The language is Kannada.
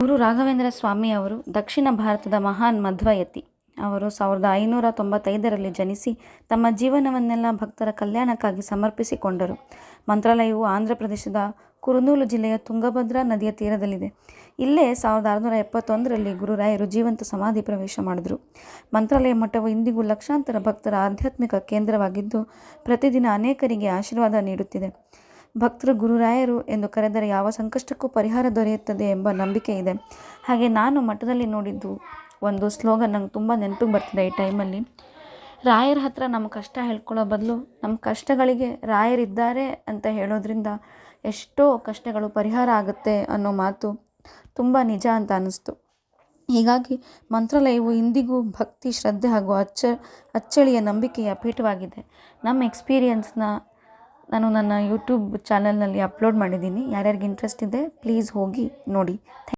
ಗುರು ರಾಘವೇಂದ್ರ ಸ್ವಾಮಿ ಅವರು ದಕ್ಷಿಣ ಭಾರತದ ಮಹಾನ್ ಮಧ್ವಯತಿ. ಅವರು ಸಾವಿರದ ಐನೂರ ತೊಂಬತ್ತೈದರಲ್ಲಿ ಜನಿಸಿ ತಮ್ಮ ಜೀವನವನ್ನೆಲ್ಲ ಭಕ್ತರ ಕಲ್ಯಾಣಕ್ಕಾಗಿ ಸಮರ್ಪಿಸಿಕೊಂಡರು. ಮಂತ್ರಾಲಯವು ಆಂಧ್ರ ಪ್ರದೇಶದ ಕುರುನೂಲು ಜಿಲ್ಲೆಯ ತುಂಗಭದ್ರಾ ನದಿಯ ತೀರದಲ್ಲಿದೆ. ಇಲ್ಲೇ ಸಾವಿರದ ಆರುನೂರ ಎಪ್ಪತ್ತೊಂದರಲ್ಲಿ ಗುರುರಾಯರು ಜೀವಂತ ಸಮಾಧಿ ಪ್ರವೇಶ ಮಾಡಿದರು. ಮಂತ್ರಾಲಯ ಮಠವು ಇಂದಿಗೂ ಲಕ್ಷಾಂತರ ಭಕ್ತರ ಆಧ್ಯಾತ್ಮಿಕ ಕೇಂದ್ರವಾಗಿದ್ದು, ಪ್ರತಿದಿನ ಅನೇಕರಿಗೆ ಆಶೀರ್ವಾದ ನೀಡುತ್ತಿದೆ. ಭಕ್ತರು ಗುರುರಾಯರು ಎಂದು ಕರೆದರೆ ಯಾವ ಸಂಕಷ್ಟಕ್ಕೂ ಪರಿಹಾರ ದೊರೆಯುತ್ತದೆ ಎಂಬ ನಂಬಿಕೆ ಇದೆ. ಹಾಗೆ ನಾನು ಮಠದಲ್ಲಿ ನೋಡಿದ್ದು ಒಂದು ಸ್ಲೋಗನ್ ನಂಗೆ ತುಂಬ ನೆನಪಿಗೆ ಬರ್ತಿದೆ ಈ ಟೈಮಲ್ಲಿ. ರಾಯರ ಹತ್ರ ನಮ್ಮ ಕಷ್ಟ ಹೇಳ್ಕೊಳ್ಳೋ ಬದಲು ನಮ್ಮ ಕಷ್ಟಗಳಿಗೆ ರಾಯರಿದ್ದಾರೆ ಅಂತ ಹೇಳೋದ್ರಿಂದ ಎಷ್ಟೋ ಕಷ್ಟಗಳು ಪರಿಹಾರ ಆಗುತ್ತೆ ಅನ್ನೋ ಮಾತು ತುಂಬ ನಿಜ ಅಂತ ಅನ್ನಿಸ್ತು. ಹೀಗಾಗಿ ಮಂತ್ರಾಲಯವು ಇಂದಿಗೂ ಭಕ್ತಿ, ಶ್ರದ್ಧೆ ಹಾಗೂ ಅಚ್ಚ, ಅಚ್ಚಳಿಯ ನಂಬಿಕೆಯ ಪೀಠವಾಗಿದೆ. ನಮ್ಮ ಎಕ್ಸ್ಪೀರಿಯನ್ಸ್ನ ನಾನು ನನ್ನ ಯೂಟ್ಯೂಬ್ ಚಾನಲ್ನಲ್ಲಿ ಅಪ್ಲೋಡ್ ಮಾಡಿದ್ದೀನಿ. ಯಾರ್ಯಾರಿಗೆ ಇಂಟ್ರೆಸ್ಟ್ ಇದೆ ಪ್ಲೀಸ್ ಹೋಗಿ ನೋಡಿ.